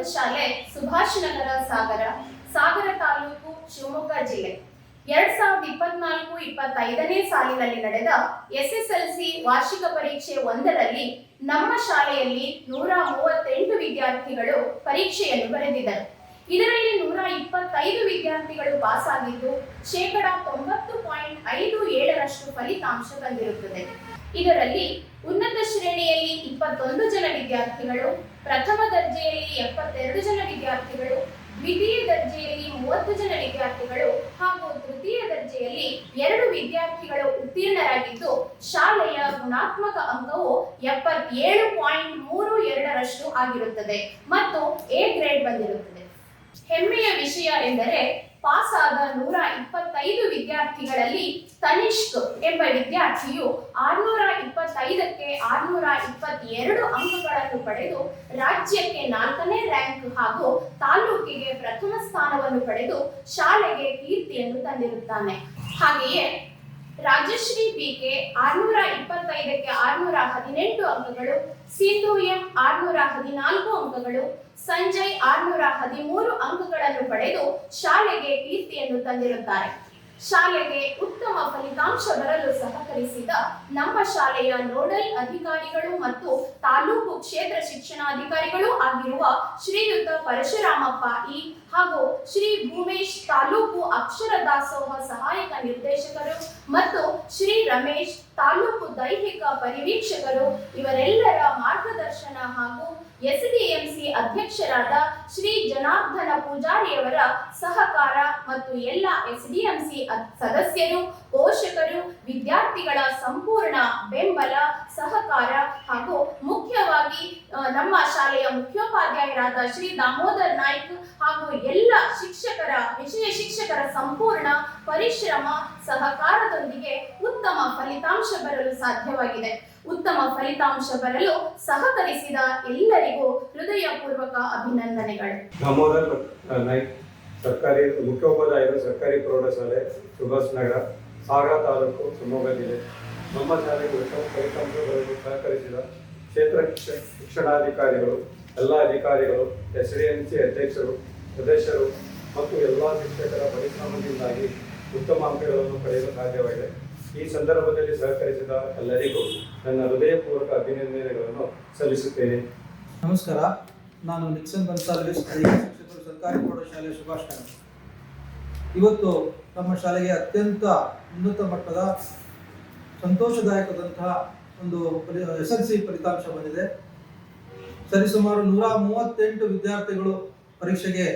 ಪ್ರೌಢಶಾಲೆ ಸುಭಾಷ್ ನಗರ ಸಾಗರ ಸಾಗರ ತಾಲೂಕು ಶಿವಮೊಗ್ಗ ಜಿಲ್ಲೆ. ಎರಡ್ ಸಾವಿರದ ಇಪ್ಪತ್ನಾಲ್ಕು ಇಪ್ಪತ್ತೈದನೇ ಸಾಲಿನಲ್ಲಿ ನಡೆದ ಎಸ್ಎಸ್ಎಲ್ಸಿ ವಾರ್ಷಿಕ ಪರೀಕ್ಷೆ ಒಂದರಲ್ಲಿ ನಮ್ಮ ಶಾಲೆಯಲ್ಲಿ ನೂರ ಮೂವತ್ತೆಂಟು ವಿದ್ಯಾರ್ಥಿಗಳು ಪರೀಕ್ಷೆಯನ್ನು ಬರೆದಿದ್ದರು. ಇದರಲ್ಲಿ ನೂರ ಇಪ್ಪತ್ತೈದು ವಿದ್ಯಾರ್ಥಿಗಳು ಪಾಸ್ ಆಗಿದ್ದು ಶೇಕಡ ತೊಂಬತ್ತು ಪಾಯಿಂಟ್ ಐದು ಏಳರಷ್ಟು ಫಲಿತಾಂಶ ಬಂದಿರುತ್ತದೆ ಇದರಲ್ಲಿ ಉನ್ನತ ಶ್ರೇಣಿಯಲ್ಲಿ ಇಪ್ಪತ್ತೊಂದು ಜನ ವಿದ್ಯಾರ್ಥಿಗಳು ಪ್ರಥಮ ದರ್ಜೆಯಲ್ಲಿ ದ್ವಿತೀಯ ದರ್ಜೆಯಲ್ಲಿ ಮೂವತ್ತು ಜನ ವಿದ್ಯಾರ್ಥಿಗಳು ಹಾಗೂ ತೃತೀಯ ದರ್ಜೆಯಲ್ಲಿ ಎರಡು ವಿದ್ಯಾರ್ಥಿಗಳು ಉತ್ತೀರ್ಣರಾಗಿದ್ದು, ಶಾಲೆಯ ಗುಣಾತ್ಮಕ ಅಂಕವು ಎಪ್ಪತ್ತೇಳು ಪಾಯಿಂಟ್ ಮೂರು ಎರಡರಷ್ಟು ಆಗಿರುತ್ತದೆ ಮತ್ತು ಎ ಗ್ರೇಡ್ ಬಂದಿರುತ್ತದೆ. ಹೆಮ್ಮೆಯ ವಿಷಯ ಎಂದರೆ ಪಾಸ್ ಆದ ನೂರ ಇಪ್ಪತ್ತೈದು ವಿದ್ಯಾರ್ಥಿಗಳಲ್ಲಿ ತನಿಷ್ಕ್ ಎಂಬ ವಿದ್ಯಾರ್ಥಿಯು ಆರ್ನೂರ ಇಪ್ಪತ್ತೈದಕ್ಕೆ ಆರ್ನೂರ ಇಪ್ಪತ್ತೆರಡು ಅಂಕಗಳನ್ನು ಪಡೆದು ರಾಜ್ಯಕ್ಕೆ ನಾಲ್ಕನೇ ರ್ಯಾಂಕ್ ಹಾಗೂ ತಾಲೂಕಿಗೆ ಪ್ರಥಮ ಸ್ಥಾನವನ್ನು ಪಡೆದು ಶಾಲೆಗೆ ಕೀರ್ತಿಯನ್ನು ತಂದಿರುತ್ತಾನೆ. ಹಾಗೆಯೇ ರಾಜಶ್ರೀ ಬಿಕೆ ಆರ್ನೂರ ಇಪ್ಪತ್ತೈದಕ್ಕೆ ಆರ್ನೂರ ಹದಿನೆಂಟು ಅಂಕಗಳು ಸಿಂಧು ಎಂ ಆರ್ನೂರ ಹದಿನಾಲ್ಕು ಅಂಕಗಳು, ಸಂಜಯ್ ಆರ್ನೂರ ಹದಿಮೂರು ಅಂಕಗಳನ್ನು ಪಡೆದು ಶಾಲೆಗೆ ಕೀರ್ತಿಯನ್ನು ತಂದಿರುತ್ತಾರೆ. ಶಾಲೆಗೆ ಉತ್ತಮ ಫಲಿತಾಂಶ ಬರಲು ಸಹಕರಿಸಿದ ನಮ್ಮ ಶಾಲೆಯ ನೋಡಲ್ ಅಧಿಕಾರಿಗಳು ಮತ್ತು ತಾಲೂಕು ಕ್ಷೇತ್ರ ಶಿಕ್ಷಣಾಧಿಕಾರಿಗಳು ಆಗಿರುವ ಶ್ರೀಯುತ ಪರಶುರಾಮಪ್ಪ ಇ ಹಾಗೂ ಶ್ರೀ ಭೂಮೇಶ್ ತಾಲೂಕು ಅಕ್ಷರ ದಾಸೋಹ ಸಹಾಯಕ ನಿರ್ದೇಶಕರು ಮತ್ತು ಶ್ರೀ ರಮೇಶ್ ತಾಲೂಕು ದೈಹಿಕ ಪರಿವೀಕ್ಷಕರು ಇವರೆಲ್ಲರ ಹಾಗೂ ಎಸ್ಡಿಎಂಸಿ ಅಧ್ಯಕ್ಷರಾದ ಶ್ರೀ ಜನಾರ್ದನ ಪೂಜಾರಿಯವರ ಸಹಕಾರ ಮತ್ತು ಎಲ್ಲ ಎಸ್ಡಿಎಂಸಿ ಸದಸ್ಯರು, ಪೋಷಕರು, ವಿದ್ಯಾರ್ಥಿಗಳ ಸಂಪೂರ್ಣ ಬೆಂಬಲ, ಸಹಕಾರ ಹಾಗೂ ಮುಖ್ಯವಾಗಿ ನಮ್ಮ ಶಾಲೆಯ ಮುಖ್ಯೋಪಾಧ್ಯಾಯರಾದ ಶ್ರೀ ದಾಮೋದರ್ ನಾಯ್ಕ್ ಹಾಗೂ ಎಲ್ಲ ಶಿಕ್ಷಕರ ವಿಷಯ ಶಿಕ್ಷಕರ ಸಂಪೂರ್ಣ ಪರಿಶ್ರಮ, ಸಹಕಾರದೊಂದಿಗೆ ಉತ್ತಮ ಫಲಿತಾಂಶ ಬರಲು ಸಾಧ್ಯವಾಗಿದೆ. ಉತ್ತಮ ಫಲಿತಾಂಶ ಬರಲು ಸಹಕರಿಸಿದ ಎಲ್ಲರಿಗೂ ಹೃದಯಪೂರ್ವಕ ಅಭಿನಂದನೆಗಳು. ದಾಮೋದರ್ ನಾಯ್ಕ್, ಸರ್ಕಾರಿ ಮುಖ್ಯೋಪಾಧ್ಯಾಯರು ಸರ್ಕಾರಿ ಪ್ರೌಢಶಾಲೆ, ಸುಭಾಷ್ ನಗರ, ಸಾಗರ ತಾಲೂಕು ಶಿವಮೊಗ್ಗ ಜಿಲ್ಲೆ. ನಮ್ಮ ಶಾಲೆಗೆ ಉತ್ತಮ ಫಲಿತಾಂಶ ಸಹಕರಿಸಿದ ಕ್ಷೇತ್ರ ಶಿಕ್ಷಣಾಧಿಕಾರಿಗಳು, ಎಲ್ಲ ಅಧಿಕಾರಿಗಳು ಎಸ್ ಡಿ ಎಂ ಸಿ ಅಧ್ಯಕ್ಷರು, ಸದಸ್ಯರು ಮತ್ತು ಎಲ್ಲ ಶಿಕ್ಷಕರ ಪರಿಶ್ರಮದಿಂದಾಗಿ ಉತ್ತಮ ಅಂಕಗಳನ್ನು ಪಡೆಯಲು ಸಾಧ್ಯವಾಗಿದೆ. ಈ ಸಂದರ್ಭದಲ್ಲಿ ಸಹಕರಿಸಿದ ಎಲ್ಲರಿಗೂ ನನ್ನ ಹೃದಯಪೂರ್ವಕ ಅಭಿನಂದನೆಗಳನ್ನು ಸಲ್ಲಿಸುತ್ತೇನೆ. ನಮಸ್ಕಾರ. ನಾನು ನಿಕ್ಸನ್ ದೈಹಿಕ ಶಿಕ್ಷಕರು ಸರ್ಕಾರಿ ಪ್ರೌಢಶಾಲೆ ಸುಭಾಷ್ ಇವತ್ತು ನಮ್ಮ ಶಾಲೆಗೆ ಅತ್ಯಂತ ಉನ್ನತ ಮಟ್ಟದ ಸಂತೋಷದಾಯಕದಂತಹ ಒಂದು ಎಸ್ ಎಲ್ ಸಿ ಫಲಿತಾಂಶ ಬಂದಿದೆ. ಸರಿಸುಮಾರು ನೂರ ಮೂವತ್ತೆಂಟು ವಿದ್ಯಾರ್ಥಿಗಳು ಪರೀಕ್ಷೆಗೆ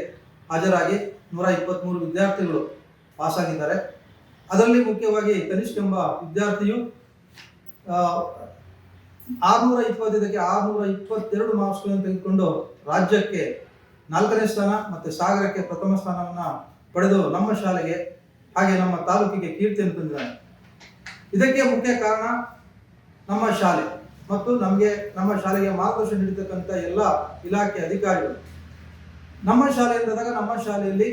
ಹಾಜರಾಗಿ ನೂರ ಇಪ್ಪತ್ತ್ಮೂರು ವಿದ್ಯಾರ್ಥಿಗಳು ಪಾಸಾಗಿದ್ದಾರೆ. ಅದರಲ್ಲಿ ಮುಖ್ಯವಾಗಿ ಕನಿಷ್ಠ ಎಂಬ ವಿದ್ಯಾರ್ಥಿಯು ಆರ್ನೂರ ಇಪ್ಪತ್ತೈದಕ್ಕೆ ಆರುನೂರ ಇಪ್ಪತ್ತೆರಡು ಮಾರ್ಕ್ಸ್ಗಳನ್ನು ತೆಗೆದುಕೊಂಡು ರಾಜ್ಯಕ್ಕೆ ನಾಲ್ಕನೇ ಸ್ಥಾನ ಮತ್ತು ಸಾಗರಕ್ಕೆ ಪ್ರಥಮ ಸ್ಥಾನವನ್ನು ಪಡೆದು ನಮ್ಮ ಶಾಲೆಗೆ ಹಾಗೆ ನಮ್ಮ ತಾಲೂಕಿಗೆ ಕೀರ್ತಿಯನ್ನು ತಂದಿದ್ದಾನೆ ಇದಕ್ಕೆ ಮುಖ್ಯ ಕಾರಣ ನಮ್ಮ ಶಾಲೆ ಮತ್ತು ನಮಗೆ ನಮ್ಮ ಶಾಲೆಗೆ ಮಾರ್ಗದರ್ಶನ ನೀಡತಕ್ಕಂಥ ಎಲ್ಲ ಇಲಾಖೆ ಅಧಿಕಾರಿಗಳು. ನಮ್ಮ ಶಾಲೆ ಅಂತಂದಾಗ ನಮ್ಮ ಶಾಲೆಯಲ್ಲಿ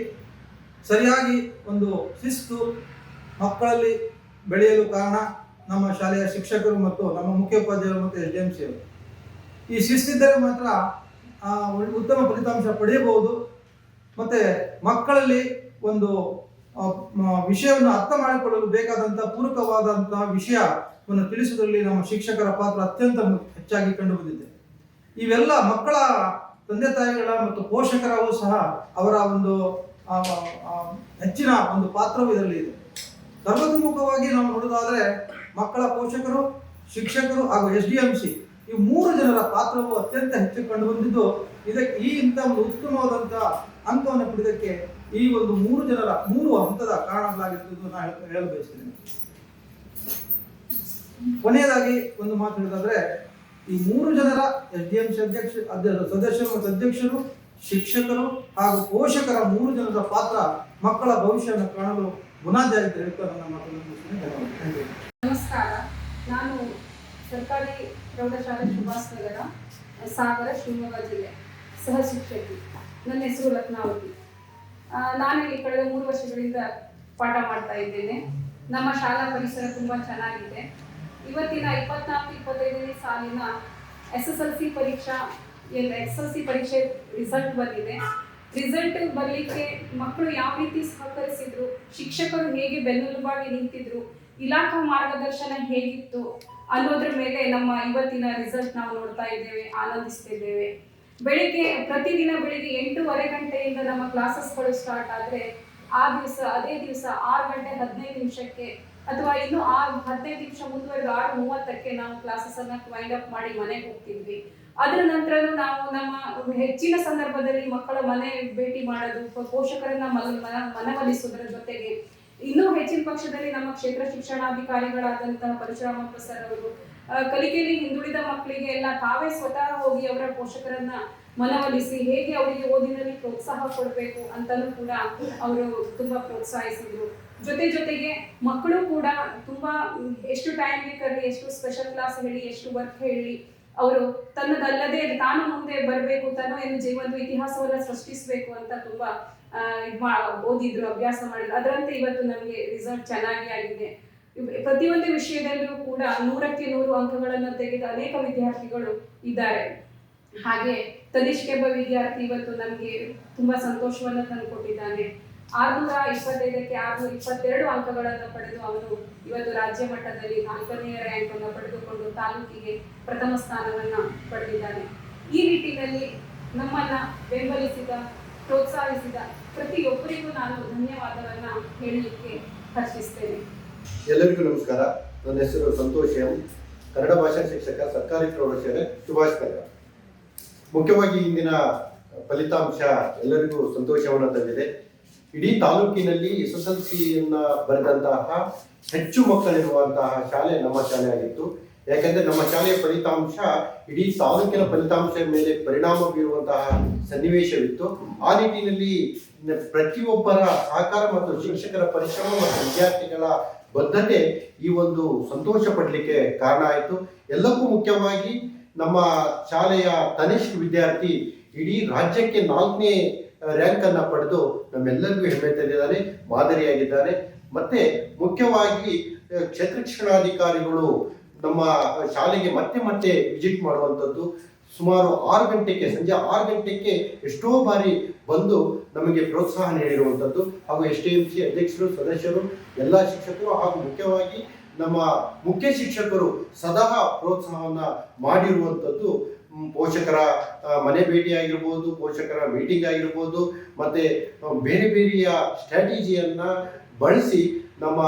ಸರಿಯಾಗಿ ಒಂದು ಶಿಸ್ತು ಮಕ್ಕಳಲ್ಲಿ ಬೆಳೆಯಲು ಕಾರಣ ನಮ್ಮ ಶಾಲೆಯ ಶಿಕ್ಷಕರು ಮತ್ತು ನಮ್ಮ ಮುಖ್ಯೋಪಾಧ್ಯಾಯರು ಮತ್ತು ಎಸ್ ಡಿ ಎಂ ಸಿ ಅವರು. ಈ ಶಿಸ್ತಿದ್ದರೆ ಮಾತ್ರ ಉತ್ತಮ ಫಲಿತಾಂಶ ಪಡೆಯಬಹುದು. ಮತ್ತು ಮಕ್ಕಳಲ್ಲಿ ಒಂದು ವಿಷಯವನ್ನು ಅರ್ಥ ಮಾಡಿಕೊಳ್ಳಲು ಬೇಕಾದಂಥ ಪೂರಕವಾದಂತಹ ವಿಷಯವನ್ನು ತಿಳಿಸುವುದರಲ್ಲಿ ನಮ್ಮ ಶಿಕ್ಷಕರ ಪಾತ್ರ ಅತ್ಯಂತ ಹೆಚ್ಚಾಗಿ ಕಂಡು ಬಂದಿದೆ ಇವೆಲ್ಲ ಮಕ್ಕಳ ತಂದೆ ತಾಯಿಗಳ ಮತ್ತು ಪೋಷಕರವೂ ಸಹ ಅವರ ಒಂದು ಹೆಚ್ಚಿನ ಒಂದು ಪಾತ್ರವು ಇದರಲ್ಲಿ ಇದೆ. ಸರ್ವತೋಮುಖವಾಗಿ ನಾವು ನೋಡೋದಾದರೆ ಮಕ್ಕಳ ಪೋಷಕರು, ಶಿಕ್ಷಕರು ಹಾಗೂ ಎಸ್ ಡಿ ಎಂ ಸಿ ಈ ಮೂರು ಜನರ ಪಾತ್ರವು ಅತ್ಯಂತ ಹೆಚ್ಚು ಕಂಡು ಬಂದಿದ್ದು, ಇದಕ್ಕೆ ಈ ಇಂಥ ಒಂದು ಉತ್ತಮವಾದಂತಹ ಅಂಕವನ್ನು ಪಡೆದಕ್ಕೆ ಈ ಒಂದು ಮೂರು ಜನರ ಮೂರು ಹಂತದ ಕಾರಣಗಳಾಗಿರುತ್ತದೆ ನಾನು ಹೇಳ- ಹೇಳಲು ಬಯಸ್ತೇನೆ. ಕೊನೆಯದಾಗಿ ಒಂದು ಮಾತು ಹೇಳಿದ್ರೆ ಈ ಮೂರು ಜನರ ಎಸ್ ಡಿ ಎಂ ಸಿ ಅಧ್ಯಕ್ಷ ಅಧ್ಯ- ಸದಸ್ಯರು ಮತ್ತು ಅಧ್ಯಕ್ಷರು, ಶಿಕ್ಷಕರು ಹಾಗೂ ಪೋಷಕರ ಮೂರು ಜನರ ಪಾತ್ರ ಮಕ್ಕಳ ಭವಿಷ್ಯವನ್ನು ಕಾಣಲು ನನ್ನ ಮಾತನ್ನು. ನಮಸ್ಕಾರ. ನಾನು ಸರ್ಕಾರಿ ಪ್ರೌಢಶಾಲೆ ಸುಭಾಷ್ ನಗರ, ಸಾಗರ, ಶಿವಮೊಗ್ಗ ಜಿಲ್ಲೆ, ಸಹ ಶಿಕ್ಷಕಿ. ನನ್ನ ಹೆಸರು ರತ್ನಾವತಿ ನಾನು ಇಲ್ಲಿ ಕಳೆದ ಮೂರು ವರ್ಷಗಳಿಂದ ಪಾಠ ಮಾಡ್ತಾ ಇದ್ದೇನೆ. ನಮ್ಮ ಶಾಲಾ ಪರಿಸರ ತುಂಬ ಚೆನ್ನಾಗಿದೆ. ಇವತ್ತಿನ ಇಪ್ಪತ್ನಾಲ್ಕು, ಇಪ್ಪತ್ತೈದನೇ ಸಾಲಿನ ಎಸ್ ಎಸ್ ಎಲ್ ಸಿ ಪರೀಕ್ಷಾ ಎಸ್ ಎಸ್ ಎಲ್ ಸಿ ಪರೀಕ್ಷೆ ರಿಸಲ್ಟ್ ಬಂದಿದೆ. ರಿಸಲ್ಟ್ ಬರಲಿಕ್ಕೆ ಮಕ್ಕಳು ಯಾವ ರೀತಿ ಸಹಕರಿಸಿದ್ರು? ಶಿಕ್ಷಕರು ಹೇಗೆ ಬೆನ್ನೆಲುಬಾಗಿ ನಿಂತಿದ್ರು? ಇಲಾಖಾ ಮಾರ್ಗದರ್ಶನ ಹೇಗಿತ್ತು? ಅನ್ನೋದ್ರ ಮೇಲೆ ನಮ್ಮ ಇವತ್ತಿನ ರಿಸಲ್ಟ್ ನಾವು ನೋಡ್ತಾ ಇದ್ದೇವೆ, ಆನಂದಿಸ್ತಿದ್ದೇವೆ. ಬೆಳಿಗ್ಗೆ, ಪ್ರತಿದಿನ ಬೆಳಿಗ್ಗೆ ಎಂಟೂವರೆ ಗಂಟೆಯಿಂದ ನಮ್ಮ ಕ್ಲಾಸಸ್ಗಳು ಸ್ಟಾರ್ಟ್ ಆದರೆ ಆ ದಿವಸ, ಅದೇ ದಿವಸ ಆರು ಗಂಟೆ ಹದಿನೈದು ನಿಮಿಷಕ್ಕೆ ಅಥವಾ ಇನ್ನು ಆ ಹದಿನೈದು ನಿಮಿಷ ಮುಂದುವರೆದು ಆರು ಮೂವತ್ತಕ್ಕೆ ನಾವು ಕ್ಲಾಸಸ್ ಅನ್ನ ವೈಂಡ್ ಅಪ್ ಮಾಡಿ ಮನೆಗೆ ಹೋಗ್ತಿದ್ವಿ. ಅದರ ನಂತರ ನಾವು ನಮ್ಮ ಹೆಚ್ಚಿನ ಸಂದರ್ಭದಲ್ಲಿ ಮಕ್ಕಳ ಮನೆ ಭೇಟಿ ಮಾಡೋದು ಪೋಷಕರನ್ನ ಮನ ಮನ- ಮನವೊಲಿಸೋದ್ರ ಜೊತೆಗೆ ಇನ್ನೂ ಹೆಚ್ಚಿನ ಪಕ್ಷದಲ್ಲಿ ನಮ್ಮ ಕ್ಷೇತ್ರ ಶಿಕ್ಷಣಾಧಿಕಾರಿಗಳಾದಂತಹ ಪರಶುರಾಮಪ್ಪ ಸರ್ ಅವರು ಕಲಿಕೆಯಲ್ಲಿ ಹಿಂದುಳಿದ ಮಕ್ಕಳಿಗೆ ಎಲ್ಲ ತಾವೇ ಸ್ವತಃ ಹೋಗಿ ಅವರ ಪೋಷಕರನ್ನ ಮನವೊಲಿಸಿ ಹೇಗೆ ಅವರಿಗೆ ಓದಿನಲ್ಲಿ ಪ್ರೋತ್ಸಾಹ ಕೊಡಬೇಕು ಅಂತಲೂ ಕೂಡ ಅವರು ತುಂಬಾ ಪ್ರೋತ್ಸಾಹಿಸಿದ್ರು. ಜೊತೆ ಜೊತೆಗೆ ಮಕ್ಕಳು ಕೂಡ ತುಂಬಾ, ಎಷ್ಟು ಟೈಮ್ ಬೇಕಲ್ಲಿ ಎಷ್ಟು ಸ್ಪೆಷಲ್ ಕ್ಲಾಸ್ ಹೇಳಿ, ಎಷ್ಟು ವರ್ಕ್ ಹೇಳಿ ಅವರು ತನ್ನದಲ್ಲದೆ ತಾನು ಮುಂದೆ ಬರಬೇಕು ತಾನು ಏನು ಜೀವನದ ಇತಿಹಾಸವನ್ನ ಸೃಷ್ಟಿಸಬೇಕು ಅಂತ ತುಂಬಾ ಓದಿದ್ರು, ಅಭ್ಯಾಸ ಮಾಡಿದ್ರು. ಅದರಂತೆ ಇವತ್ತು ನಮಗೆ ರಿಸಲ್ಟ್ ಚೆನ್ನಾಗಿ ಆಗಿದೆ. ಪ್ರತಿಯೊಂದು ವಿಷಯದಲ್ಲೂ ಕೂಡ ನೂರಕ್ಕೆ ನೂರು ಅಂಕಗಳನ್ನು ತೆಗೆದ ಅನೇಕ ವಿದ್ಯಾರ್ಥಿಗಳು ಇದ್ದಾರೆ. ಹಾಗೆ ತನಿಷ್ಕೆಂಬ ವಿದ್ಯಾರ್ಥಿ ಇವತ್ತು ನಮಗೆ ತುಂಬಾ ಸಂತೋಷವನ್ನು ತಂದುಕೊಟ್ಟಿದ್ದಾನೆ. ಆರ್ನೂರ ಇಪ್ಪತ್ತೈದಕ್ಕೆ ಆರ್ನೂರ ಇಪ್ಪತ್ತೆರಡು ಅಂಕಗಳನ್ನು ಪಡೆದು ಅವರು ಇವತ್ತು ರಾಜ್ಯ ಮಟ್ಟದಲ್ಲಿ ನಾಲ್ಕನೆಯ ರ್ಯಾಂಕ್ ಅನ್ನು ಪಡೆದುಕೊಂಡು ತಾಲೂಕಿಗೆ ಪ್ರಥಮ ಸ್ಥಾನವನ್ನು ಪಡೆದಿದ್ದಾರೆ. ಈ ನಿಟ್ಟಿನಲ್ಲಿ ನಮ್ಮನ್ನ ಬೆಂಬಲಿಸಿದ, ಪ್ರೋತ್ಸಾಹಿಸಿದ ಪ್ರತಿಯೊಬ್ಬರಿಗೂ ನಾನು ಧನ್ಯವಾದವನ್ನ ಹೇಳಲಿಕ್ಕೆ ಹರ್ಷಿಸ್ತೇನೆ. ಎಲ್ಲರಿಗೂ ನಮಸ್ಕಾರ. ನನ್ನ ಹೆಸರು ಸಂತೋಷ್ ಎಂ. ಕನ್ನಡ ಭಾಷಾ ಶಿಕ್ಷಕ, ಸರ್ಕಾರಿ ಪ್ರೌಢಶಾಲೆ, ಸುಭಾಷ್ ನಗರ ಮುಖ್ಯವಾಗಿ ಇಂದಿನ ಫಲಿತಾಂಶ ಎಲ್ಲರಿಗೂ ಸಂತೋಷವನ್ನು ತಂದಿದೆ. ಇಡೀ ತಾಲೂಕಿನಲ್ಲಿ ಎಸ್ ಎಸ್ ಎಲ್ ಸಿಯನ್ನ ಬರೆದಂತಹ ಹೆಚ್ಚು ಮಕ್ಕಳಿರುವಂತಹ ಶಾಲೆ ನಮ್ಮ ಶಾಲೆ ಆಗಿತ್ತು. ಯಾಕಂದ್ರೆ ನಮ್ಮ ಶಾಲೆಯ ಫಲಿತಾಂಶ ಇಡೀ ತಾಲೂಕಿನ ಫಲಿತಾಂಶದ ಮೇಲೆ ಪರಿಣಾಮ ಬೀರುವಂತಹ ಸನ್ನಿವೇಶವಿತ್ತು. ಆ ನಿಟ್ಟಿನಲ್ಲಿ ಪ್ರತಿಯೊಬ್ಬರ ಸಹಕಾರ ಮತ್ತು ಶಿಕ್ಷಕರ ಪರಿಶ್ರಮ ಮತ್ತು ವಿದ್ಯಾರ್ಥಿಗಳ ಬದ್ಧತೆ ಈ ಒಂದು ಸಂತೋಷ ಪಡಲಿಕ್ಕೆ ಕಾರಣ ಆಯಿತು. ಎಲ್ಲಕ್ಕೂ ಮುಖ್ಯವಾಗಿ ನಮ್ಮ ಶಾಲೆಯ ತನಿಷ್ಠ ವಿದ್ಯಾರ್ಥಿ ಇಡೀ ರಾಜ್ಯಕ್ಕೆ ನಾಲ್ಕನೇ ರ್ಯಾಂಕ್ ಅನ್ನ ಪಡೆದು ನಮ್ಮೆಲ್ಲರಿಗೂ ಹೆಮ್ಮೆ ತಂದಿದ್ದಾನೆ, ಮಾದರಿಯಾಗಿದ್ದಾನೆ. ಮತ್ತೆ ಮುಖ್ಯವಾಗಿ ಕ್ಷೇತ್ರ ಶಿಕ್ಷಣಾಧಿಕಾರಿಗಳು ನಮ್ಮ ಶಾಲೆಗೆ ಮತ್ತೆ ಮತ್ತೆ ವಿಸಿಟ್ ಮಾಡುವಂಥದ್ದು ಸುಮಾರು ಆರು ಗಂಟೆಗೆ, ಸಂಜೆ ಆರು ಗಂಟೆಗೆ ಎಷ್ಟೋ ಬಾರಿ ಬಂದು ನಮಗೆ ಪ್ರೋತ್ಸಾಹ ನೀಡಿರುವಂಥದ್ದು. ಹಾಗೂ ಎಸ್ ಟಿ ಎಂ ಸಿ ಅಧ್ಯಕ್ಷರು, ಸದಸ್ಯರು, ಎಲ್ಲ ಶಿಕ್ಷಕರು ಹಾಗೂ ಮುಖ್ಯವಾಗಿ ನಮ್ಮ ಮುಖ್ಯ ಶಿಕ್ಷಕರು ಸದಾ ಪ್ರೋತ್ಸಾಹವನ್ನು ಮಾಡಿರುವಂಥದ್ದು. ಪೋಷಕರ ಮನೆ ಭೇಟಿ ಆಗಿರ್ಬೋದು, ಪೋಷಕರ ಮೀಟಿಂಗ್ ಆಗಿರ್ಬೋದು, ಮತ್ತು ಬೇರೆ ಬೇರೆಯ ಸ್ಟ್ರಾಟಜಿಯನ್ನು ಬಳಸಿ ನಮ್ಮ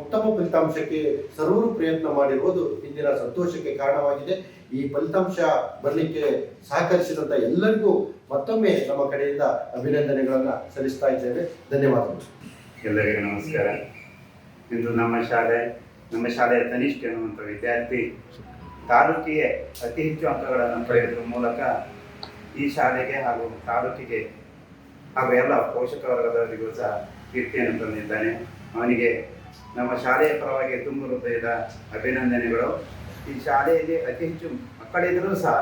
ಉತ್ತಮ ಫಲಿತಾಂಶಕ್ಕೆ ಸರ್ವರು ಪ್ರಯತ್ನ ಮಾಡಿರುವುದು ಇಂದಿನ ಸಂತೋಷಕ್ಕೆ ಕಾರಣವಾಗಿದೆ. ಈ ಫಲಿತಾಂಶ ಬರಲಿಕ್ಕೆ ಸಹಕರಿಸಿದಂಥ ಎಲ್ಲರಿಗೂ ಮತ್ತೊಮ್ಮೆ ನಮ್ಮ ಕಡೆಯಿಂದ ಅಭಿನಂದನೆಗಳನ್ನು ಸಲ್ಲಿಸ್ತಾ ಇದ್ದೇವೆ. ಧನ್ಯವಾದಗಳು. ಎಲ್ಲರಿಗೂ ನಮಸ್ಕಾರ. ಇಂದು ನಮ್ಮ ಶಾಲೆ, ನಮ್ಮ ಶಾಲೆಯ ತನಿಷ್ಠ ಎನ್ನುವಂಥ ವಿದ್ಯಾರ್ಥಿ ತಾಲೂಕಿಗೆ ಅತಿ ಹೆಚ್ಚು ಅಂಕಗಳನ್ನು ಪಡೆಯುವುದರ ಮೂಲಕ ಈ ಶಾಲೆಗೆ ಹಾಗೂ ತಾಲೂಕಿಗೆ ಹಾಗೂ ಎಲ್ಲ ಪೋಷಕ ವರ್ಗದವರಿಗೂ ಸಹ ಕೀರ್ತಿಯನ್ನು ತಂದಿದ್ದಾನೆ ಅವನಿಗೆ ನಮ್ಮ ಶಾಲೆಯ ಪರವಾಗಿ ತುಂಬ ಹೃದಯದ ಅಭಿನಂದನೆಗಳು. ಈ ಶಾಲೆಯಲ್ಲಿ ಅತಿ ಹೆಚ್ಚು ಮಕ್ಕಳಿದ್ದರೂ ಸಹ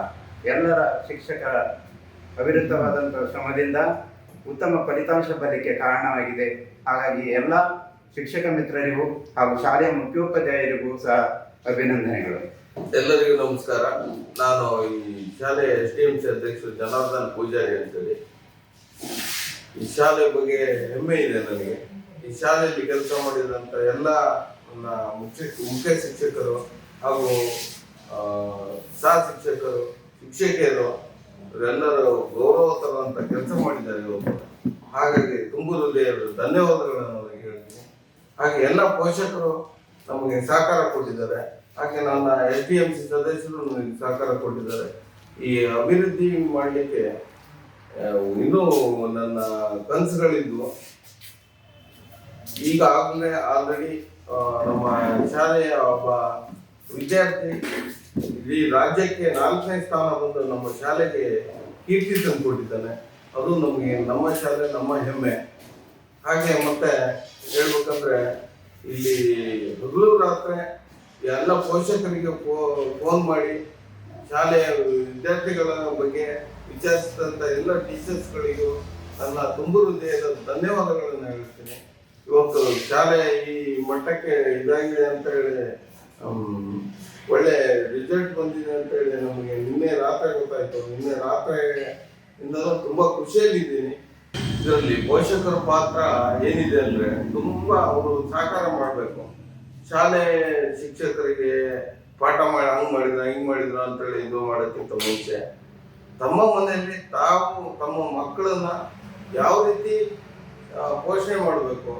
ಎಲ್ಲರ ಶಿಕ್ಷಕರ ಅವಿರುದ್ಧವಾದಂಥ ಶ್ರಮದಿಂದ ಉತ್ತಮ ಫಲಿತಾಂಶ ಬರಲಿಕ್ಕೆ ಕಾರಣವಾಗಿದೆ. ಹಾಗಾಗಿ ಎಲ್ಲ ಶಿಕ್ಷಕ ಮಿತ್ರರಿಗೂ ಹಾಗೂ ಶಾಲೆಯ ಮುಖ್ಯೋಪಾಧ್ಯಾಯರಿಗೂ ಸಹ ಅಭಿನಂದನೆಗಳು. ಎಲ್ಲರಿಗೂ ನಮಸ್ಕಾರ. ನಾನು ಈ ಶಾಲೆಯ ಎಸ್ ಡಿ ಎಂ ಸಿ ಅಧ್ಯಕ್ಷರು ಜನಾರ್ದನ್ ಪೂಜಾರಿ ಅಂತೇಳಿ. ಈ ಶಾಲೆ ಬಗ್ಗೆ ಹೆಮ್ಮೆ ಇದೆ ನನಗೆ. ಈ ಶಾಲೆಯಲ್ಲಿ ಕೆಲಸ ಮಾಡಿದಂತ ಎಲ್ಲ ನನ್ನ ಮುಖ್ಯ ಮುಖ್ಯ ಶಿಕ್ಷಕರು ಹಾಗೂ ಸಹ ಶಿಕ್ಷಕರು, ಶಿಕ್ಷಕಿಯರು ಎಲ್ಲರೂ ಗೌರವ ತರುವಂತ ಕೆಲಸ ಮಾಡಿದ್ದಾರೆ ಇವತ್ತು ಹಾಗಾಗಿ ತುಂಬ ಹೃದಯದ ಧನ್ಯವಾದಗಳನ್ನು ಹೇಳ್ತೀನಿ. ಹಾಗೆ ಎಲ್ಲ ಪೋಷಕರು ನಮಗೆ ಸಹಕಾರ ಕೊಟ್ಟಿದ್ದಾರೆ. ಹಾಗೆ ನನ್ನ ಎಸ್ ಡಿ ಎಂ ಸಿ ಸದಸ್ಯರು ನನಗೆ ಸಹಕಾರ ಕೊಟ್ಟಿದ್ದಾರೆ. ಈ ಅಭಿವೃದ್ಧಿ ಮಾಡಲಿಕ್ಕೆ ಇನ್ನೂ ನನ್ನ ಕನಸುಗಳಿದ್ವು. ಈಗ ಆಗಲೇ ಆಲ್ರೆಡಿ ನಮ್ಮ ಶಾಲೆಯ ಒಬ್ಬ ವಿದ್ಯಾರ್ಥಿ ಇಡೀ ರಾಜ್ಯಕ್ಕೆ ನಾಲ್ಕನೇ ಸ್ಥಾನ ಬಂದು ನಮ್ಮ ಶಾಲೆಗೆ ಕೀರ್ತಿ ತಂದುಕೊಟ್ಟಿದ್ದಾನೆ ಅದು ನಮಗೆ ನಮ್ಮ ಶಾಲೆ, ನಮ್ಮ ಹೆಮ್ಮೆ. ಹಾಗೆ ಮತ್ತೆ ಹೇಳ್ಬೇಕಂದ್ರೆ ಇಲ್ಲಿ ಹಗಲು ರಾತ್ರಿ ಎಲ್ಲ ಪೋಷಕರಿಗೆ ಫೋನ್ ಮಾಡಿ ಶಾಲೆಯ ವಿದ್ಯಾರ್ಥಿಗಳ ಬಗ್ಗೆ ವಿಚಾರಿಸಿದಂಥ ಎಲ್ಲ ಟೀಚರ್ಸ್ಗಳಿಗೂ ನನ್ನ ತುಂಬು ಹೃದಯದ ಧನ್ಯವಾದಗಳನ್ನು ಹೇಳ್ತೀನಿ. ಇವತ್ತು ಶಾಲೆ ಈ ಮಟ್ಟಕ್ಕೆ ಇದಾಗಿದೆ ಅಂತ ಹೇಳಿ ಒಳ್ಳೆ ರಿಸಲ್ಟ್ ಬಂದಿದೆ ಅಂತ ಹೇಳಿ ನಮಗೆ ನಿನ್ನೆ ರಾತ್ರಿ ಗೊತ್ತಾಯ್ತು. ನಿನ್ನೆ ರಾತ್ರಿ ಇಂದ ತುಂಬಾ ಖುಷಿಯಲ್ಲಿದ್ದೀನಿ ಇದರಲ್ಲಿ ಪೋಷಕರ ಪಾತ್ರ ಏನಿದೆ ಅಂದ್ರೆ ತುಂಬಾ ಅವರು ಸಹಕಾರ ಮಾಡಬೇಕು. ಶಾಲೆ ಶಿಕ್ಷಕರಿಗೆ ಪಾಠ ಮಾಡಿ ಹಂಗ್ ಮಾಡಿದ್ರ, ಹಿಂಗ್ ಮಾಡಿದ್ರ ಅಂತೇಳಿ ಇದು ಮಾಡೋಕ್ಕಿಂತ ಮುಂಚೆ ತಮ್ಮ ಮನೆಯಲ್ಲಿ ತಾವು ತಮ್ಮ ಮಕ್ಕಳನ್ನ ಯಾವ ರೀತಿ ಪೋಷಣೆ ಮಾಡಬೇಕು?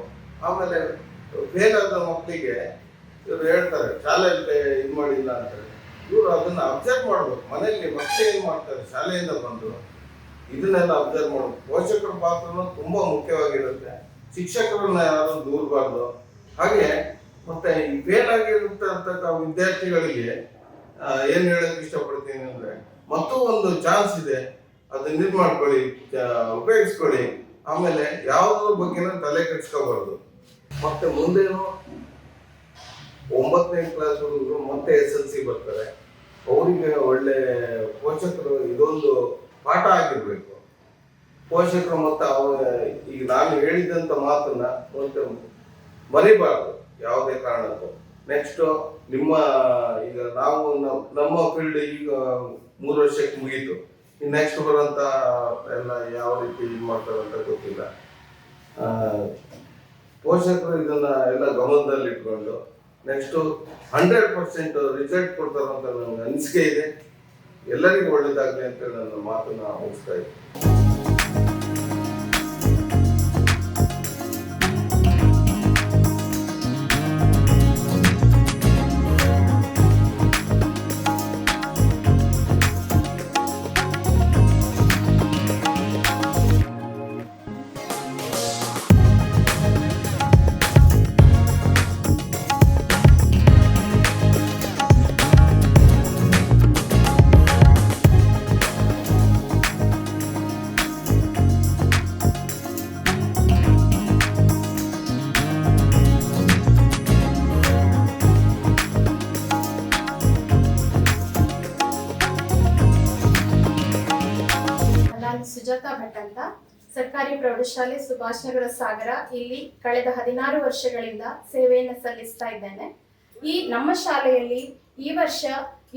ಆಮೇಲೆ ಫೇಲ್ ಮಕ್ಕಳಿಗೆ ಇವ್ರು ಹೇಳ್ತಾರೆ, ಶಾಲೆಯಲ್ಲಿ ಇದು ಮಾಡಿಲ್ಲ ಅಂತೇಳಿ ಇವರು ಅದನ್ನ ಅಬ್ಸರ್ವ್ ಮಾಡ್ಬೇಕು. ಮನೆಯಲ್ಲಿ ಮಕ್ಕಳು ಏನ್ ಮಾಡ್ತಾರೆ? ಶಾಲೆಯಿಂದ ಬಂದು ಇದನ್ನೆಲ್ಲ ಅಬ್ಸರ್ವ್ ಮಾಡ್ಬೇಕು. ಪೋಷಕರ ಪಾತ್ರನೂ ತುಂಬಾ ಮುಖ್ಯವಾಗಿರುತ್ತೆ. ಶಿಕ್ಷಕರನ್ನ ಯಾರು ದೂರಬಾರ್ದು. ಹಾಗೆ ಮತ್ತೆ ಈ ಫೇಲ್ ವಿದ್ಯಾರ್ಥಿಗಳಿಗೆ ಏನು ಹೇಳಕ್ ಇಷ್ಟಪಡ್ತೀನಿ ಅಂದ್ರೆ, ಮತ್ತೂ ಒಂದು ಚಾನ್ಸ್ ಇದೆ. ಅದನ್ನ ಇದು ಮಾಡ್ಕೊಳ್ಳಿ ಉಪಯೋಗಿಸ್ಕೊಳ್ಳಿ. ಆಮೇಲೆ ಯಾವುದ್ರ ಬಗ್ಗೆನೂ ತಲೆ ಕೆಡ್ಸ್ಕೋಬಾರ್ದು. ಮತ್ತೆ ಮುಂದೇನು ಒಂಬತ್ತನೇ ಕ್ಲಾಸ್ ಹುಡುಗರು ಮತ್ತೆ ಎಸ್ ಎಲ್ ಸಿ ಬರ್ತಾರೆ. ಅವರಿಗೆ ಒಳ್ಳೆ ಪೋಷಕರು, ಇದೊಂದು ಪಾಠ ಆಗಿರ್ಬೇಕು. ಪೋಷಕರು ಮತ್ತೆ ಅವ, ಈಗ ನಾನು ಹೇಳಿದಂತ ಮಾತನ್ನ ಮತ್ತೆ ಮರಿಬಾರ್ದು. ಯಾವುದೇ ಕಾರಣಕ್ಕೂ. ನೆಕ್ಸ್ಟ್ ನಿಮ್ಮ ಈಗ ನಾವು ನಮ್- ನಮ್ಮ ಫೀಲ್ಡ್ ಈಗ ಮೂರು ವರ್ಷಕ್ಕೆ ಮುಗೀತು. ನೆಕ್ಸ್ಟ್ ಬರುವಂತ ಎಲ್ಲ ಯಾವ ರೀತಿ ಇದು ಮಾಡ್ತಾರೆ ಅಂತ ಗೊತ್ತಿಲ್ಲ. ಪೋಷಕರು ಇದನ್ನ ಎಲ್ಲ ಗಮನದಲ್ಲಿ ಇಟ್ಕೊಂಡು ನೆಕ್ಸ್ಟ್ ಹಂಡ್ರೆಡ್ ಪರ್ಸೆಂಟ್ ರಿಸಲ್ಟ್ ಕೊಡ್ತಾರೆ ಅಂತ ಅನಿಸಿಕೆ ಇದೆ. ಎಲ್ಲರಿಗೂ ಒಳ್ಳೇದಾಗ್ಲಿ ಅಂತ ನನ್ನ ಮಾತನ್ನ ಮುಗಿಸ್ತಾ ಇದ್ದೀನಿ. ಸರ್ಕಾರಿ ಪ್ರೌಢಶಾಲೆ ಸುಭಾಷ್ ನಗರ ಸಾಗರ ಇಲ್ಲಿ ಕಳೆದ ಹದಿನಾರು ವರ್ಷಗಳಿಂದ ಸೇವೆಯನ್ನು ಸಲ್ಲಿಸ್ತಾ ಇದ್ದೇನೆ. ಈ ನಮ್ಮ ಶಾಲೆಯಲ್ಲಿ ಈ ವರ್ಷ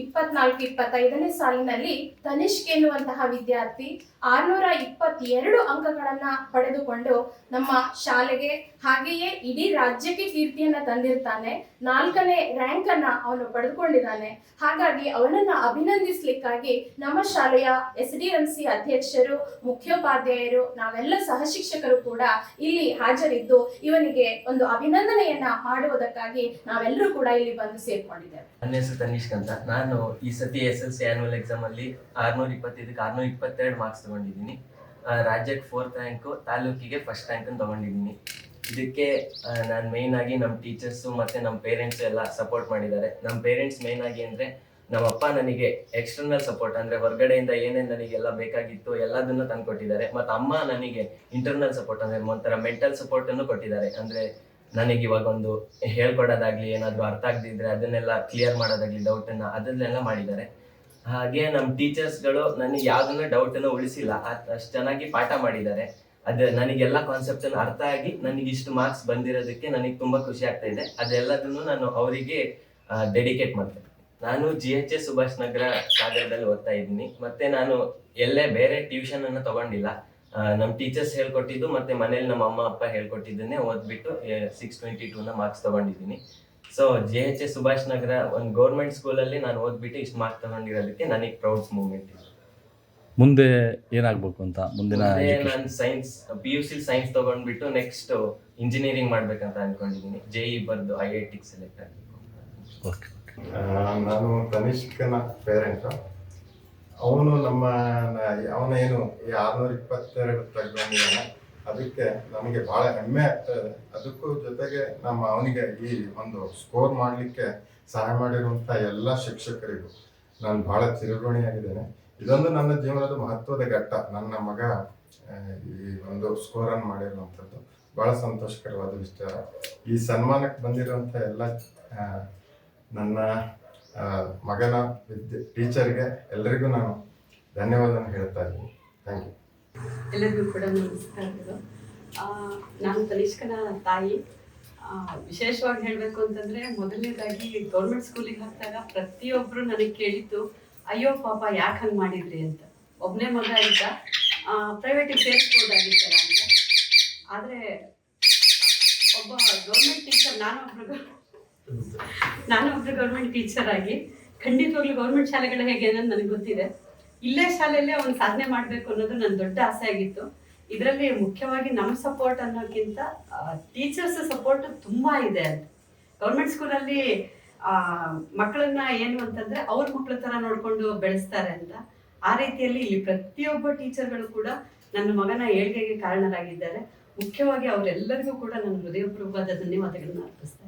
ಇಪ್ಪತ್ನಾಲ್ಕು, ಇಪ್ಪತ್ತೈದನೇ ಸಾಲಿನಲ್ಲಿ ತನಿಷ್ಕ್ ಎನ್ನುವಂತಹ ವಿದ್ಯಾರ್ಥಿ ಆರ್ನೂರ ಇಪ್ಪತ್ತೆರಡು ಅಂಕಗಳನ್ನ ಪಡೆದುಕೊಂಡು ನಮ್ಮ ಶಾಲೆಗೆ ಹಾಗೆಯೇ ಇಡೀ ರಾಜ್ಯಕ್ಕೆ ಕೀರ್ತಿಯನ್ನ ತಂದಿರ್ತಾನೆ. ನಾಲ್ಕನೇ ರ್ಯಾಂಕ್ ಅನ್ನ ಅವನು ಪಡೆದುಕೊಂಡಿದ್ದಾನೆ. ಹಾಗಾಗಿ ಅವನನ್ನ ಅಭಿನಂದಿಸ್ಲಿಕ್ಕಾಗಿ ನಮ್ಮ ಶಾಲೆಯ ಎಸ್ ಡಿ ಅಧ್ಯಕ್ಷರು, ಮುಖ್ಯೋಪಾಧ್ಯಾಯರು, ನಾವೆಲ್ಲ ಸಹ ಶಿಕ್ಷಕರು ಕೂಡ ಇಲ್ಲಿ ಹಾಜರಿದ್ದು ಇವನಿಗೆ ಒಂದು ಅಭಿನಂದನೆಯನ್ನ ಮಾಡುವುದಕ್ಕಾಗಿ ನಾವೆಲ್ಲರೂ ಕೂಡ ಇಲ್ಲಿ ಬಂದು ಸೇರ್ಕೊಂಡಿದ್ದೇವೆ. ನನ್ನ ಹೆಸರು ನಾನು ಈ ಸತಿ S L C annual exam ಅಲ್ಲಿ ಆರ್ನೂರ ಇಪ್ಪತ್ತೈದಕ್ಕೆ ಆರ್ನೂರ ಇಪ್ಪತ್ತೆರಡು ಮಾರ್ಕ್ಸ್ ತಗೊಂಡಿದ್ದೀನಿ. ರಾಜ್ಯಕ್ಕೆ ಫೋರ್ತ್ ರ್ಯಾಂಕು ತಾಲೂಕಿಗೆ ಫಸ್ಟ್ ರ್ಯಾಂಕ್ ತೊಗೊಂಡಿದ್ದೀನಿ. ಇದಕ್ಕೆ ನಾನು ಮೇಯ್ನ್ ಆಗಿ ನಮ್ಮ ಟೀಚರ್ಸು ಮತ್ತೆ ನಮ್ಮ ಪೇರೆಂಟ್ಸ್ ಎಲ್ಲ ಸಪೋರ್ಟ್ ಮಾಡಿದ್ದಾರೆ. ನಮ್ಮ ಪೇರೆಂಟ್ಸ್ ಮೇಯ್ನ್ ಆಗಿ ಅಂದ್ರೆ ನಮ್ಮಪ್ಪ ನನಗೆ ಎಕ್ಸ್ಟರ್ನಲ್ ಸಪೋರ್ಟ್ ಅಂದ್ರೆ ಹೊರಗಡೆಯಿಂದ ಏನೇನು ನನಗೆಲ್ಲ ಬೇಕಾಗಿತ್ತು ಎಲ್ಲದನ್ನು ತಂದ್ಕೊಟ್ಟಿದ್ದಾರೆ ಮತ್ತು ಅಮ್ಮ ನನಗೆ ಇಂಟರ್ನಲ್ ಸಪೋರ್ಟ್ ಅಂದ್ರೆ ಒಂಥರ ಮೆಂಟಲ್ ಸಪೋರ್ಟ್ ಅನ್ನು ಕೊಟ್ಟಿದ್ದಾರೆ. ಅಂದ್ರೆ ನನಗೆ ಇವಾಗ ಒಂದು ಹೇಳ್ಕೊಡೋದಾಗ್ಲಿ ಏನಾದರೂ ಅರ್ಥ ಆಗದಿದ್ರೆ ಅದನ್ನೆಲ್ಲ ಕ್ಲಿಯರ್ ಮಾಡೋದಾಗ್ಲಿ ಡೌಟ್ ಅನ್ನ ಅದನ್ನೆಲ್ಲ ಮಾಡಿದ್ದಾರೆ. ಹಾಗೆ ನಮ್ಮ ಟೀಚರ್ಸ್ಗಳು ನನಗೆ ಯಾವ್ದನ್ನ ಡೌಟ್ ಅನ್ನು ಉಳಿಸಿಲ್ಲ ಅಷ್ಟು ಚೆನ್ನಾಗಿ ಪಾಠ ಮಾಡಿದ್ದಾರೆ. ಅದೇ ನನಗೆಲ್ಲ ಕಾನ್ಸೆಪ್ಟ್ ಅನ್ನು ಅರ್ಥ ಆಗಿ ನನಗೆ ಇಷ್ಟು ಮಾರ್ಕ್ಸ್ ಬಂದಿರೋದಕ್ಕೆ ನನಗೆ ತುಂಬಾ ಖುಷಿ ಆಗ್ತಾ ಇದೆ. ಅದೆಲ್ಲದನ್ನು ನಾನು ಅವರಿಗೆ ಡೆಡಿಕೇಟ್ ಮಾಡ್ತೇನೆ ನಾನು G H S Subhash Nagar ಸಾಗರದಲ್ಲಿ ಓದ್ತಾ ಇದ್ದೀನಿ. ಮತ್ತೆ ನಾನು ಎಲ್ಲೇ ಬೇರೆ ಟ್ಯೂಷನ್ ಅನ್ನು ತಗೊಂಡಿಲ್ಲ. ನಮ್ಮ ನಮ್ ಟೀಚರ್ಸ್ ಹೇಳ್ಕೊಟ್ಟಿದ್ದು ಮತ್ತೆ ಮನೇಲಿ ನಮ್ಮ ಅಮ್ಮ, ಅಪ್ಪ ಹೇಳ್ಕೊಟ್ಟಿದ್ದನ್ನೇ ಓದ್ಬಿಟ್ಟು ಸಿಕ್ಸ್ ಟ್ವೆಂಟಿ ಟೂನ ಮಾರ್ಕ್ಸ್ ತಗೊಂಡಿದ್ದೀನಿ. So J H S Subhash Nagar ಒಂದು ಗೌರ್ಮೆಂಟ್ ಸ್ಕೂಲಲ್ಲಿ ನಾನು ಓದ್ಬಿಟ್ಟು ಇಷ್ಟು ಮಾರ್ಕ್ ತಗೊಂಡಿರೋದಕ್ಕೆ ನನಗೆ ಪ್ರೌಡ್ ಮೂಮೆಂಟ್ ಇದೆ. ಮುಂದೆ ಏನಾಗಬೇಕು ಅಂತ? ಮುಂದಿನ? ನಾನು science P U C science ತಗೊಂಡ್ಬಿಟ್ಟು ನೆಕ್ಸ್ಟ್ ಇಂಜಿನಿಯರಿಂಗ್ ಮಾಡ್ಬೇಕಂತ ಅನ್ಕೊಂಡಿದ್ದೀನಿ ಜೆ ಇ ಬರ್ದು ಐ ಐ ಟಿ ಸೆಲೆಕ್ಟ್ ಆಗಬೇಕು Okay. ಆ, ನಾನು ತನಿಷ್ಕನ ಪೇರೆಂಟ್ ಅವನು ನಮ್ಮ ಅವನ ಏನು ಈ ಆರ್ನೂರ ಇಪ್ಪತ್ತೆರಡು ತಗೊಂಡಿದ್ದಾನೆ. ಅದಕ್ಕೆ ನಮಗೆ ಬಹಳ ಹೆಮ್ಮೆ ಆಗ್ತದೆ ಅದಕ್ಕೂ ಜೊತೆಗೆ ನಮ್ಮ ಅವನಿಗೆ ಈ ಒಂದು ಸ್ಕೋರ್ ಮಾಡಲಿಕ್ಕೆ ಸಹಾಯ ಮಾಡಿರುವಂಥ ಎಲ್ಲ ಶಿಕ್ಷಕರಿಗೂ ನಾನು ಬಹಳ ಚಿರಋಣಿಯಾಗಿದ್ದೇನೆ ಇದೊಂದು ನನ್ನ ಜೀವನದ ಮಹತ್ವದ ಘಟ್ಟ. ನನ್ನ ಮಗ ಈ ಒಂದು ಸ್ಕೋರನ್ನು ಮಾಡಿರುವಂಥದ್ದು ಬಹಳ ಸಂತೋಷಕರವಾದ ವಿಚಾರ. ಈ ಸನ್ಮಾನಕ್ಕೆ ಬಂದಿರುವಂಥ ಎಲ್ಲ ನನ್ನ ಮಗನ ವಿದ್ಯೆ ಟೀಚರ್ಗೆ ಎಲ್ಲರಿಗೂ ನಾನು ಧನ್ಯವಾದ ಹೇಳ್ತಾ ಇದ್ದೀನಿ. ಥ್ಯಾಂಕ್ ಯು ಎಲ್ಲರಿಗೂ ಕೂಡ ನಮಸ್ಕಾರಗಳು ನಾನು ತನಿಷ್ಕನ ತಾಯಿ. ವಿಶೇಷವಾಗಿ ಹೇಳಬೇಕು ಅಂತಂದ್ರೆ ಮೊದಲನೇದಾಗಿ ಗೌರ್ಮೆಂಟ್ ಸ್ಕೂಲಿಗೆ ಹಾಕಿದಾಗ ಪ್ರತಿಯೊಬ್ಬರು ನನಗೆ ಕೇಳಿದ್ದು, ಅಯ್ಯೋ ಪಾಪ, ಯಾಕೆ ಹಂಗೆ ಮಾಡಿದ್ರಿ? ಅಂತ. ಒಬ್ಬನೇ ಮಗ ಅಂತ ಪ್ರೈವೇಟಿಗೆ ಸೇರಿಸ್ಬೋದಾಗಿತ್ತಲ್ಲ ಅಂತ. ಆದರೆ ಒಬ್ಬ ಗೌರ್ಮೆಂಟ್ ಟೀಚರ್ ನಾನೊಬ್ರು ನಾನೊಬ್ರು ಗೌರ್ಮೆಂಟ್ ಟೀಚರ್ ಆಗಿ, ಖಂಡಿತವಾಗ್ಲೂ ಗೌರ್ಮೆಂಟ್ ಶಾಲೆಗಳು ಹೇಗೆ ಅನ್ನೋದು ನನಗೆ ಗೊತ್ತಿದೆ. ಇಲ್ಲೇ ಶಾಲೆಯಲ್ಲೇ ಅವ್ನು ಸಾಧನೆ ಮಾಡಬೇಕು ಅನ್ನೋದು ನನ್ನ ದೊಡ್ಡ ಆಸೆ ಆಗಿತ್ತು. ಇದರಲ್ಲಿ ಮುಖ್ಯವಾಗಿ ನಮ್ಮ ಸಪೋರ್ಟ್ ಅನ್ನೋಕ್ಕಿಂತ ಟೀಚರ್ಸ್ ಸಪೋರ್ಟ್ ತುಂಬಾ ಇದೆ ಗೌರ್ಮೆಂಟ್ ಸ್ಕೂಲಲ್ಲಿ ಮಕ್ಕಳನ್ನ ಏನು ಅಂತಂದ್ರೆ ಅವ್ರ ಮಕ್ಕಳ ತರ ನೋಡ್ಕೊಂಡು ಬೆಳೆಸ್ತಾರೆ ಅಂತ. ಆ ರೀತಿಯಲ್ಲಿ ಇಲ್ಲಿ ಪ್ರತಿಯೊಬ್ಬ ಟೀಚರ್ಗಳು ಕೂಡ ನನ್ನ ಮಗನ ಏಳ್ಗೆಗೆ ಕಾರಣರಾಗಿದ್ದಾರೆ. ಮುಖ್ಯವಾಗಿ ಅವರೆಲ್ಲರಿಗೂ ಕೂಡ ನನ್ನ ಹೃದಯಪೂರ್ವಕವಾದ ಧನ್ಯವಾದಗಳನ್ನ ಅರ್ಪಿಸ್ತಾ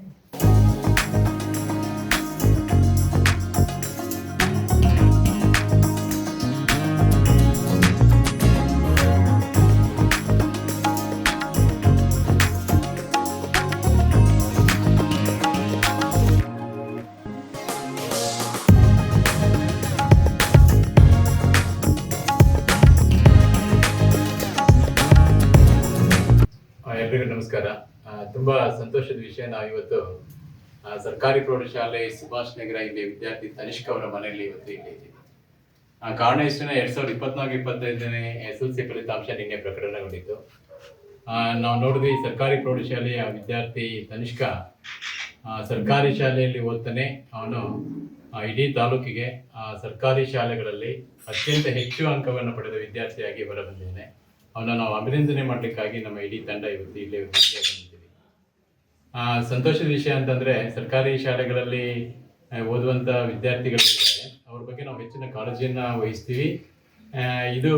ತುಂಬಾ ಸಂತೋಷದ ವಿಷಯ ನಾವು ಇವತ್ತು ಸರ್ಕಾರಿ ಪ್ರೌಢಶಾಲೆ ಸುಭಾಷ್ ನಗರ ಇಲ್ಲಿ ವಿದ್ಯಾರ್ಥಿ ತನಿಷ್ಕ್ ಅವರ ಮನೆಯಲ್ಲಿ ಇವತ್ತು ಇಲ್ಲಿ ಇದ್ದೀವಿ. ಆ, ಕಾರಣ ಇಷ್ಟನೇ ಎರಡ್ ಸಾವಿರದ ಇಪ್ಪತ್ನಾಲ್ಕು ಇಪ್ಪತ್ತೈದನೇ ಎಸ್ ಎಲ್ ಸಿ ಫಲಿತಾಂಶ ನಿನ್ನೆ ಪ್ರಕಟಗೊಂಡಿತ್ತು. ನಾವು ನೋಡಿದ್ವಿ ಸರ್ಕಾರಿ ಪ್ರೌಢಶಾಲೆಯ ವಿದ್ಯಾರ್ಥಿ ತನಿಷ್ಕ ಆ, ಸರ್ಕಾರಿ ಶಾಲೆಯಲ್ಲಿ ಓದ್ತಾನೆ. ಅವನು ಇಡೀ ತಾಲೂಕಿಗೆ ಆ, ಸರ್ಕಾರಿ ಶಾಲೆಗಳಲ್ಲಿ ಅತ್ಯಂತ ಹೆಚ್ಚು ಅಂಕವನ್ನು ಪಡೆದ ವಿದ್ಯಾರ್ಥಿಯಾಗಿ ಹೊರಬಂದಿದ್ದಾನೆ. ಅವನ ನಾವು ಅಭಿನಂದನೆ ಮಾಡಲಿಕ್ಕಾಗಿ ನಮ್ಮ ಇಡೀ ತಂಡ ಇವತ್ತು ಇಲ್ಲೇ ಸಂತೋಷದ ವಿಷಯ ಅಂತಂದ್ರೆ ಸರ್ಕಾರಿ ಶಾಲೆಗಳಲ್ಲಿ ಓದುವಂತ ವಿದ್ಯಾರ್ಥಿಗಳು ಇದ್ದಾರೆ. ಅವ್ರ ಬಗ್ಗೆ ನಾವು ಹೆಚ್ಚಿನ ಕಾಳಜಿಯನ್ನ ವಹಿಸ್ತೀವಿ. ಇದು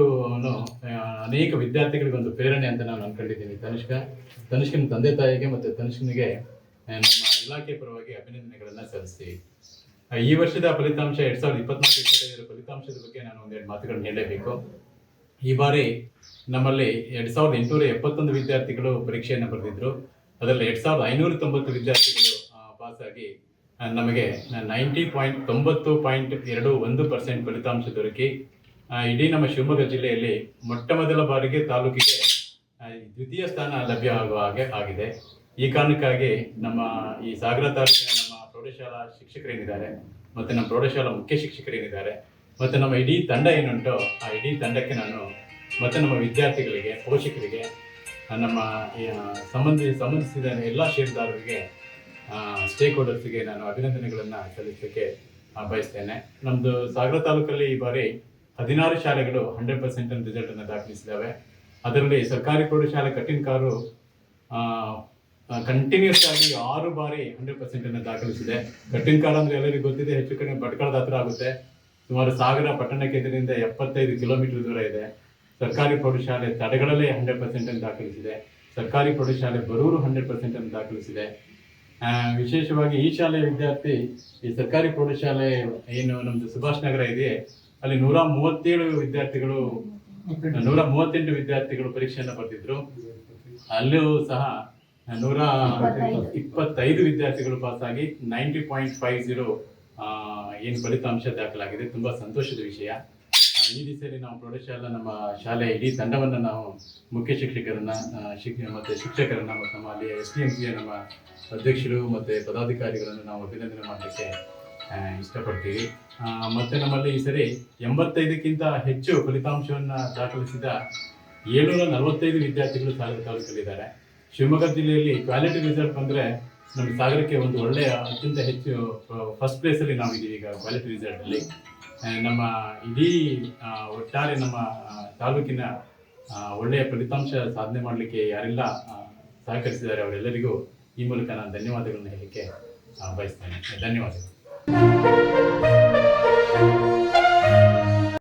ಅನೇಕ ವಿದ್ಯಾರ್ಥಿಗಳಿಗೆ ಒಂದು ಪ್ರೇರಣೆ ಅಂತ ನಾನು ಅನ್ಕೊಂಡಿದ್ದೀನಿ. ತನುಷ್ಕ, ತನುಷ್ಕನ ತಂದೆ ತಾಯಿಗೆ ಮತ್ತು ತನುಷ್ಕನಿಗೆ ನಮ್ಮ ಇಲಾಖೆ ಪರವಾಗಿ ಅಭಿನಂದನೆಗಳನ್ನ ಸಲ್ಲಿಸ್ತೀವಿ. ಈ ವರ್ಷದ ಫಲಿತಾಂಶ ಎರಡ್ ಸಾವಿರದ ಇಪ್ಪತ್ನಾಲ್ಕು ಫಲಿತಾಂಶದ ಬಗ್ಗೆ ನಾನು ಒಂದೆರಡು ಮಾತುಗಳನ್ನು ಹೇಳಬೇಕು ಈ ಬಾರಿ ನಮ್ಮಲ್ಲಿ ಎರಡ್ ಸಾವಿರದ ಎಂಟುನೂರ ಎಪ್ಪತ್ತೊಂದು ವಿದ್ಯಾರ್ಥಿಗಳು ಪರೀಕ್ಷೆಯನ್ನು ಬರೆದಿದ್ರು. ಅದರಲ್ಲಿ ಎರಡ್ ಸಾವಿರದ ಐನೂರ ತೊಂಬತ್ತು ವಿದ್ಯಾರ್ಥಿಗಳು ಪಾಸ್ ಆಗಿ ನಮಗೆ ನೈಂಟಿ ಪಾಯಿಂಟ್ ತೊಂಬತ್ತು ಪಾಯಿಂಟ್ ಎರಡು ಒಂದು ಪರ್ಸೆಂಟ್ ಫಲಿತಾಂಶ ದೊರಕಿ ಇಡೀ ನಮ್ಮ ಶಿವಮೊಗ್ಗ ಜಿಲ್ಲೆಯಲ್ಲಿ ಮೊಟ್ಟ ಮೊದಲ ಬಾರಿಗೆ ತಾಲೂಕಿಗೆ ದ್ವಿತೀಯ ಸ್ಥಾನ ಲಭ್ಯ ಆಗುವ ಹಾಗೆ ಆಗಿದೆ. ಈ ಕಾರಣಕ್ಕಾಗಿ ನಮ್ಮ ಈ ಸಾಗರ ತಾಲೂಕಿನ ನಮ್ಮ ಪ್ರೌಢಶಾಲಾ ಶಿಕ್ಷಕರೇನಿದ್ದಾರೆ ಮತ್ತೆ ನಮ್ಮ ಪ್ರೌಢಶಾಲಾ ಮುಖ್ಯ ಶಿಕ್ಷಕರೇನಿದ್ದಾರೆ ಮತ್ತೆ ನಮ್ಮ ಇಡೀ ತಂಡ ಏನುಂಟೋ, ಆ ಇಡೀ ತಂಡಕ್ಕೆ ನಾನು ಮತ್ತೆ ನಮ್ಮ ವಿದ್ಯಾರ್ಥಿಗಳಿಗೆ, ಪೋಷಕರಿಗೆ ನಮ್ಮ ಸಂಬಂಧಿ, ಸಂಬಂಧಿಸಿದ ಎಲ್ಲ ಷೇರುದಾರರಿಗೆ ಸ್ಟೇಕ್ ಹೋಲ್ಡರ್ಸ್ಗೆ ನಾನು ಅಭಿನಂದನೆಗಳನ್ನು ಸಲ್ಲಿಸಲಿಕ್ಕೆ ಬಯಸ್ತೇನೆ. ನಮ್ಮದು ಸಾಗರ ತಾಲೂಕಲ್ಲಿ ಈ ಬಾರಿ ಹದಿನಾರು ಶಾಲೆಗಳು ಹಂಡ್ರೆಡ್ ಪರ್ಸೆಂಟ್ ರಿಸಲ್ಟ್ ಅನ್ನು ದಾಖಲಿಸಿದ್ದಾವೆ. ಅದರಲ್ಲಿ ಸರ್ಕಾರಿ ಪ್ರೌಢಶಾಲೆ ಕಟ್ಟಿನಕಾರು ಕಂಟಿನ್ಯೂಸ್ ಆಗಿ ಆರು ಬಾರಿ ಹಂಡ್ರೆಡ್ ಪರ್ಸೆಂಟ್ ಅನ್ನು ದಾಖಲಿಸಿದೆ. ಕಟ್ಟಿನಕಾರು ಅಂದ್ರೆ ಎಲ್ಲರಿಗೂ ಗೊತ್ತಿದೆ, ಹೆಚ್ಚು ಕಡಿಮೆ ಭಟ್ಕಳದ ಹತ್ರ ಆಗುತ್ತೆ. ಸುಮಾರು ಸಾಗರ ಪಟ್ಟಣ ಕೇಂದ್ರದಿಂದ ಎಪ್ಪತ್ತೈದು ಕಿಲೋಮೀಟರ್ ದೂರ ಇದೆ. ಸರ್ಕಾರಿ ಪ್ರೌಢಶಾಲೆ ತಡೆಗಳಲ್ಲೇ ಹಂಡ್ರೆಡ್ ಪರ್ಸೆಂಟ್ ಅನ್ನು ದಾಖಲಿಸಿದೆ. ಸರ್ಕಾರಿ ಪ್ರೌಢಶಾಲೆ ಬರೂರು ಹಂಡ್ರೆಡ್ ಪರ್ಸೆಂಟ್ ಅನ್ನು ದಾಖಲಿಸಿದೆ. ವಿಶೇಷವಾಗಿ ಈ ಶಾಲೆಯ ವಿದ್ಯಾರ್ಥಿ, ಈ ಸರ್ಕಾರಿ ಪ್ರೌಢಶಾಲೆ ಏನು ನಮ್ದು ಸುಭಾಷ್ ನಗರ ಇದೆ, ಅಲ್ಲಿ ನೂರ ಮೂವತ್ತೇಳು ವಿದ್ಯಾರ್ಥಿಗಳು, ನೂರ ಮೂವತ್ತೆಂಟು ವಿದ್ಯಾರ್ಥಿಗಳು ಪರೀಕ್ಷೆಯನ್ನು ಬರೆದಿದ್ರು. ಅಲ್ಲೂ ಸಹ ನೂರ ಇಪ್ಪತ್ತೈದು ವಿದ್ಯಾರ್ಥಿಗಳು ಪಾಸ್ ಆಗಿ ನೈಂಟಿ ಪಾಯಿಂಟ್ ಫೈವ್ ಜೀರೋ ಏನು ಫಲಿತಾಂಶ ದಾಖಲಾಗಿದೆ. ತುಂಬಾ ಸಂತೋಷದ ವಿಷಯ. ಈ ದಿಸೆಯಲ್ಲಿ ನಾವು ಪ್ರೌಢಶಾಲಾ ನಮ್ಮ ಶಾಲೆ ಇಡೀ ತಂಡವನ್ನು ನಾವು ಮುಖ್ಯ ಶಿಕ್ಷಕರನ್ನ ಶಿಕ್ ಮತ್ತೆ ಶಿಕ್ಷಕರನ್ನ ಮತ್ತು ನಮ್ಮ ಅಲ್ಲಿ ಎಸ್ ಡಿ ಎಂ ಸಿಯ ನಮ್ಮ ಅಧ್ಯಕ್ಷರು ಮತ್ತೆ ಪದಾಧಿಕಾರಿಗಳನ್ನು ನಾವು ಅಭಿನಂದನೆ ಮಾಡಲಿಕ್ಕೆ ಇಷ್ಟಪಡ್ತೀವಿ. ಮತ್ತು ನಮ್ಮಲ್ಲಿ ಈ ಸರಿ ಎಂಬತ್ತೈದಕ್ಕಿಂತ ಹೆಚ್ಚು ಫಲಿತಾಂಶವನ್ನು ದಾಖಲಿಸಿದ ಏಳ್ನೂರ ನಲವತ್ತೈದು ವಿದ್ಯಾರ್ಥಿಗಳು ಸಾಗರ ತಾಲೂಕಲ್ಲಿದ್ದಾರೆ. ಶಿವಮೊಗ್ಗ ಜಿಲ್ಲೆಯಲ್ಲಿ ಕ್ವಾಲಿಟಿ ರಿಸಲ್ಟ್ ಬಂದರೆ ನಮ್ಮ ಸಾಗರಕ್ಕೆ ಒಂದು ಒಳ್ಳೆಯ ಅತ್ಯಂತ ಹೆಚ್ಚು ಫಸ್ಟ್ ಪ್ಲೇಸಲ್ಲಿ ನಾವು ಇದೀವಿ ಈಗ ಕ್ವಾಲಿಟಿ ರಿಸಲ್ಟ್ ಅಲ್ಲಿ. ಆ, ನಮ್ಮ ಇಡೀ ಒಟ್ಟಾರೆ ನಮ್ಮ ತಾಲೂಕಿನ ಒಳ್ಳೆಯ ಫಲಿತಾಂಶ ಸಾಧನೆ ಮಾಡಲಿಕ್ಕೆ ಯಾರೆಲ್ಲ ಸಹಕರಿಸಿದ್ದಾರೆ ಅವರೆಲ್ಲರಿಗೂ ಈ ಮೂಲಕ ನಾನು ಧನ್ಯವಾದಗಳನ್ನು ಹೇಳಲಿಕ್ಕೆ ಬಯಸ್ತೇನೆ. ಧನ್ಯವಾದಗಳು.